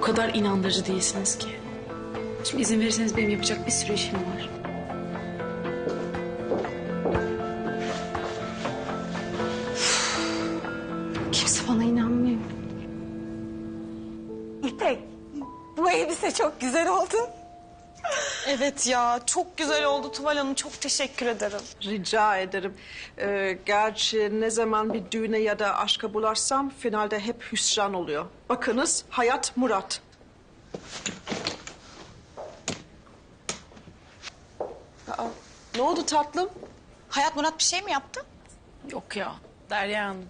O kadar inandırıcı değilsiniz ki. Şimdi izin verirseniz benim yapacak bir sürü işim var. Kimse bana inanmıyor. İpek, bu elbise çok güzel oldu. Evet ya çok güzel oldu Tuval Hanım çok teşekkür ederim. Rica ederim. Ee, gerçi ne zaman bir düğüne ya da aşka bulaşsam finalde hep hüsran oluyor. Bakınız Hayat Murat. Aa, ne oldu tatlım? Hayat Murat bir şey mi yaptı? Yok ya Derya Hanım.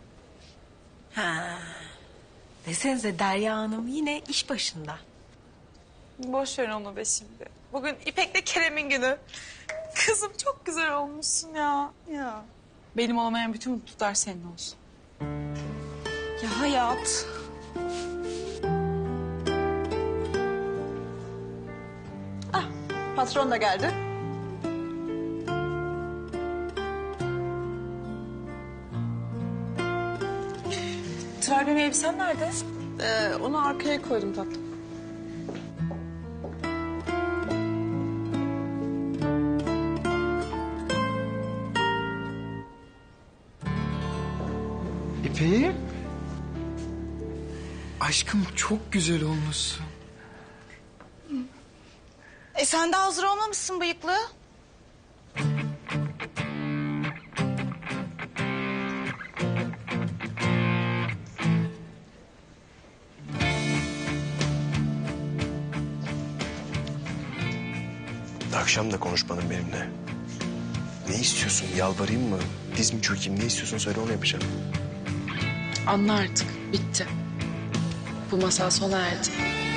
Ha. Desenize Derya Hanım yine iş başında. Boş ver onu be şimdi. Bugün İpek'le Kerem'in günü. Kızım çok güzel olmuşsun ya. Ya. Benim olamayan bütün mutluluklar senin olsun. Ya Hayat. Patron da geldi. Tuval benim elbisem nerede? Ee, onu arkaya koydum tatlım. Aşkım çok güzel olmuşsun. E sen de hazır olmamışsın bıyıklı. Akşam da konuşmadın benimle. Ne istiyorsun? Yalvarayım mı? Diz mi çökeyim? Ne istiyorsun? Söyle onu yapacağım. Anla artık bitti. Bu masal sona erdi.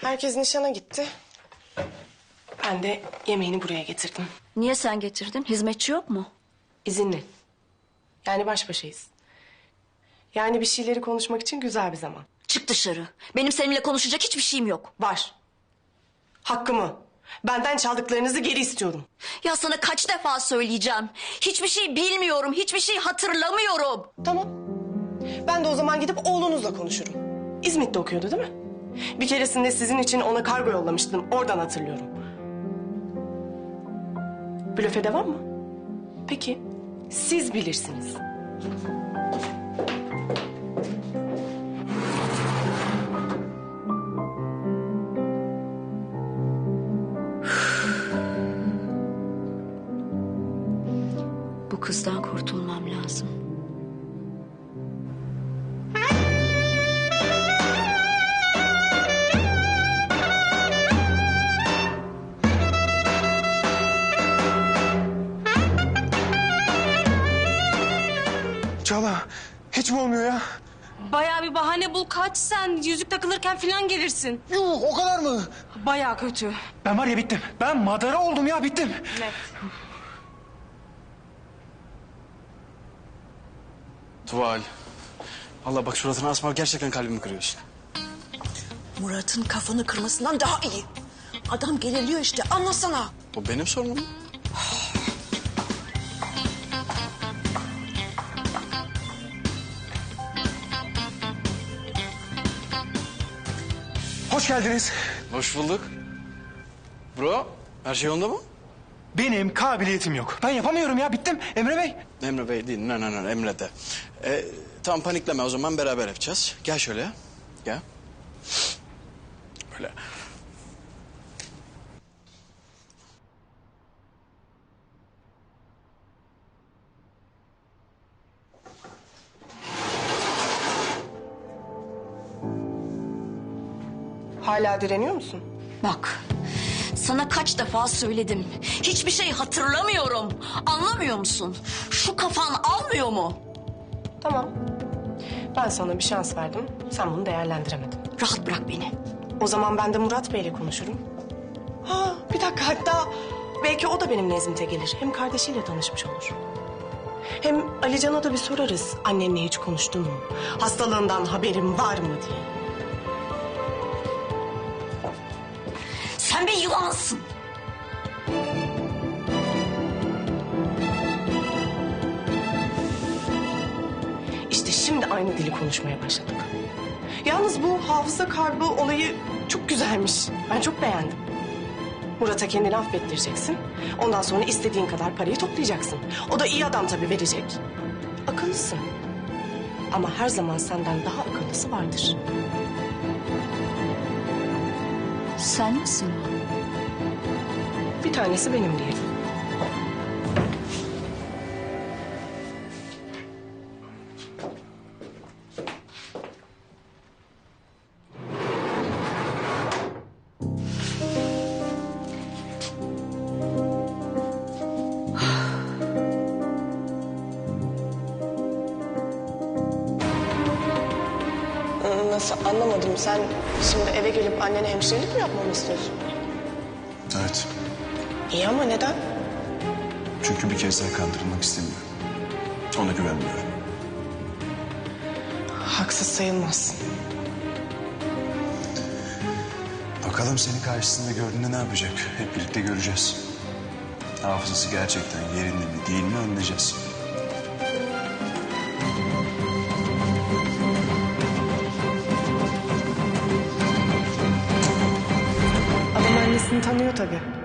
Herkes nişana gitti. Ben de yemeğini buraya getirdim. Niye sen getirdin? Hizmetçi yok mu? İzinli. Yani baş başayız. Yani bir şeyleri konuşmak için güzel bir zaman. Çık dışarı. Benim seninle konuşacak hiçbir şeyim yok. Var. Hakkımı. Benden çaldıklarınızı geri istiyorum. Ya sana kaç defa söyleyeceğim. Hiçbir şey bilmiyorum, hiçbir şey hatırlamıyorum. Tamam. Ben de o zaman gidip oğlunuzla konuşurum. İzmit'te okuyordu değil mi? Bir keresinde sizin için ona kargo yollamıştım. Oradan hatırlıyorum. Blöfe devam mı? Peki. Siz bilirsiniz. Bahane bul kaç sen. Yüzük takılırken falan gelirsin. Yuh o kadar mı? Bayağı kötü. Ben var ya bittim. Ben madara oldum ya bittim. Tuval. Allah bak suratına asma gerçekten kalbimi kırıyorsun. Murat'ın kafanı kırmasından daha iyi. Adam gelirliyor işte anlasana. Bu benim sorunum. Hoş geldiniz. Hoş bulduk. Bro, her şey yolunda mı? Benim kabiliyetim yok. Ben yapamıyorum ya bittim. Emre Bey. Emre Bey değil, ne ne ne Emre de. Ee, tam panikleme o zaman beraber yapacağız. Gel şöyle, gel. Böyle. Hala direniyor musun? Bak sana kaç defa söyledim. Hiçbir şey hatırlamıyorum. Anlamıyor musun? Şu kafan almıyor mu? Tamam. Ben sana bir şans verdim. Sen bunu değerlendiremedin. Rahat bırak beni. O zaman ben de Murat Bey'le konuşurum. Ha, bir dakika hatta belki o da benim nezdimde gelir. Hem kardeşiyle tanışmış olur. Hem Alican'a da bir sorarız. Annenle hiç konuştun mu? Hastalığından haberin var mı diye. Sen bir yılansın. İşte şimdi aynı dili konuşmaya başladık. Yalnız bu hafıza kaybı olayı çok güzelmiş. Ben çok beğendim. Murat'a kendini affettireceksin. Ondan sonra istediğin kadar parayı toplayacaksın. O da iyi adam tabii verecek. Akıllısın. Ama her zaman senden daha akıllısı vardır. Sen misin? Bir tanesi benim diyelim. Anlamadım. Sen şimdi eve gelip annene hemşirelik mi yapmamı istiyorsun? Evet. İyi ama neden? Çünkü bir kez daha kandırılmak istemiyorum. Ona güvenmiyorum. Haksız sayılmazsın. Bakalım seni karşısında gördüğünde ne yapacak? Hep birlikte göreceğiz. Hafızası gerçekten yerinde mi değil mi anlayacağız. Adam annesini tanıyor tabii.